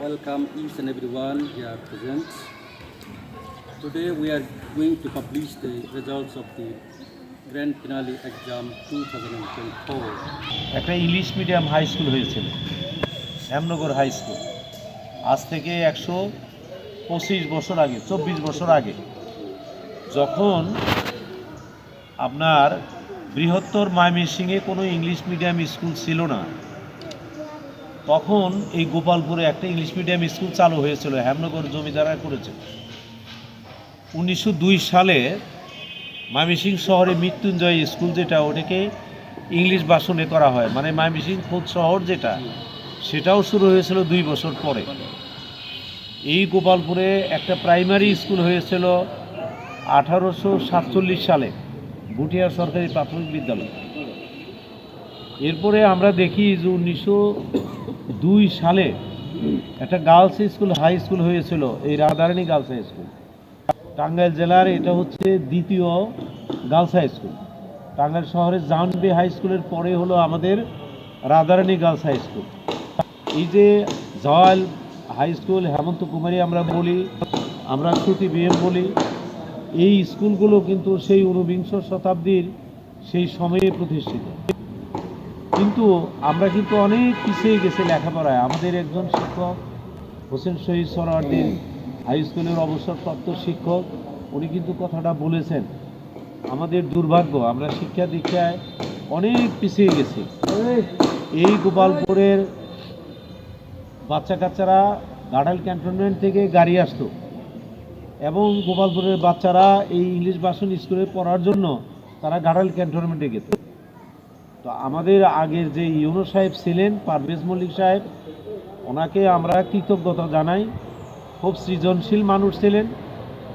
welcome each and everyone here present. Today we are going to publish the results of the grand finale exam 2024. একটা English medium high school হয়েছিল Shyamnagar high school আজ থেকে একশো পঁচিশ বছর আগে, চব্বিশ বছর আগে, যখন আপনার বৃহত্তর ময়মনসিংহে কোনো ইংলিশ মিডিয়াম স্কুল ছিল না তখন এই গোপালপুরে একটা ইংলিশ মিডিয়াম স্কুল চালু হয়েছিল, হেমনগর জমিদারা করেছে। উনিশশো দুই সালে ময়মনসিং শহরে মৃত্যুঞ্জয় স্কুল যেটা, ওটাকে ইংলিশ ভাষণে করা হয়। মানে ময়মনসিং খোদ শহর যেটা, সেটাও শুরু হয়েছিল দুই বছর পরে। এই গোপালপুরে একটা প্রাইমারি স্কুল হয়েছিল আঠারোশো সাতচল্লিশ সালে, ভুটিয়া সরকারি প্রাথমিক বিদ্যালয়। এরপরে আমরা দেখি যে উনিশশো দুই সালে একটা গার্লস স্কুল, হাই স্কুল হয়েছিল, এই Radharani girls high school. Tangail জেলার এটা হচ্ছে দ্বিতীয় গার্লস হাই স্কুল। টাঙ্গাইল শহরের জাহানবি হাই স্কুলের পরে হলো আমাদের রাধারানী গার্লস হাই স্কুল। এই যে জয়াল হাই স্কুল, হেমন্ত কুমারী আমরা বলি, আমরা শ্রুতি বিএম বলি, এই স্কুলগুলো কিন্তু সেই ঊনবিংশ শতাব্দীর সেই সময়ে প্রতিষ্ঠিত। কিন্তু আমরা কিন্তু অনেক পিছিয়ে গেছি লেখাপড়ায়। আমাদের একজন শিক্ষক, হোসেন শহীদ সরওয়ার্দিন হাই স্কুলের অবসরপ্রাপ্ত শিক্ষক, উনি কিন্তু কথাটা বলেছেন, আমাদের দুর্ভাগ্য, আমরা শিক্ষা দীক্ষায় অনেক পিছিয়ে গেছি। এই গোপালপুরের বাচ্চা কাচ্চারা গাড়াল ক্যান্টনমেন্ট থেকে গাড়ি আসতো এবং গোপালপুরের বাচ্চারা এই ইংলিশ ভাষণ স্কুলে পড়ার জন্য তারা গাড়াল ক্যান্টনমেন্টে যেত তো আমাদের আগের যে ইউনো সাহেব ছিলেন, পারভেজ মল্লিক সাহেব, ওনাকে আমরা কৃতজ্ঞতা জানাই। খুব সৃজনশীল মানুষ ছিলেন।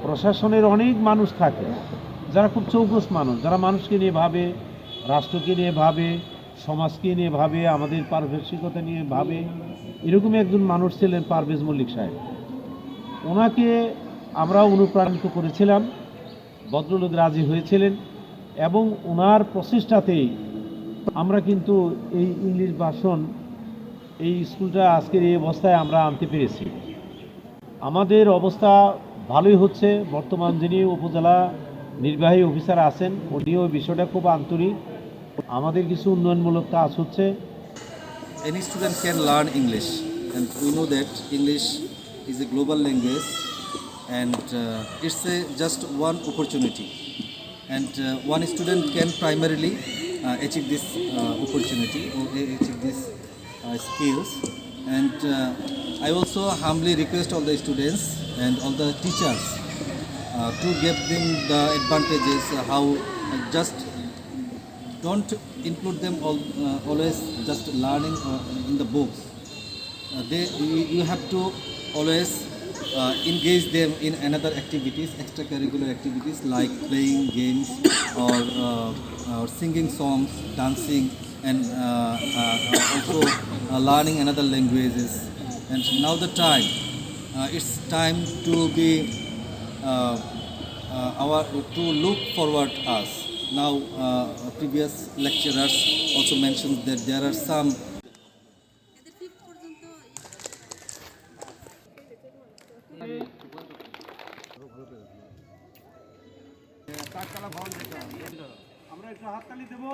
প্রশাসনের অনেক মানুষ থাকে। যারা খুব চৌকস মানুষ, যারা মানুষকে নিয়ে ভাবে, রাষ্ট্রকে নিয়ে ভাবে, সমাজকে নিয়ে ভাবে, আমাদের পারিপার্শ্বিকতা নিয়ে ভাবে এরকমই একজন মানুষ ছিলেন পারভেজ মল্লিক সাহেব। ওনাকে আমরা অনুপ্রাণিত করেছিলাম, ভদ্রলোক রাজি হয়েছিলেন এবং ওনার প্রচেষ্টাতেই আমরা কিন্তু এই ইংলিশ ভাষণ, এই স্কুলটা আজকের এই অবস্থায় আমরা আনতে পেরেছি। আমাদের অবস্থা ভালোই হচ্ছে। বর্তমান যিনি উপজেলা নির্বাহী অফিসার আছেন, উনিও বিষয়টা খুব আন্তরিক। আমাদের কিছু উন্নয়নমূলক কাজ হচ্ছে। Any student can learn English and we know that English is a global language and it's a just one opportunity and one student can primarily achieve this uh, opportunity or achieve these uh, skills. And uh, I also humbly request all the students and all the teachers uh, to give them the advantages uh, how uh, just don't include them all, uh, always just learning uh, in the books. Uh, they, you, you have to always uh, engage them in another activities, extracurricular activities like playing games or, uh, or singing songs, dancing, and uh, uh, also uh, learning another languages. And now the time, uh, it's time to be our to look forward us. Now, previous lecturers also mentioned that there are some আমরা একটু হাততালি দেবো।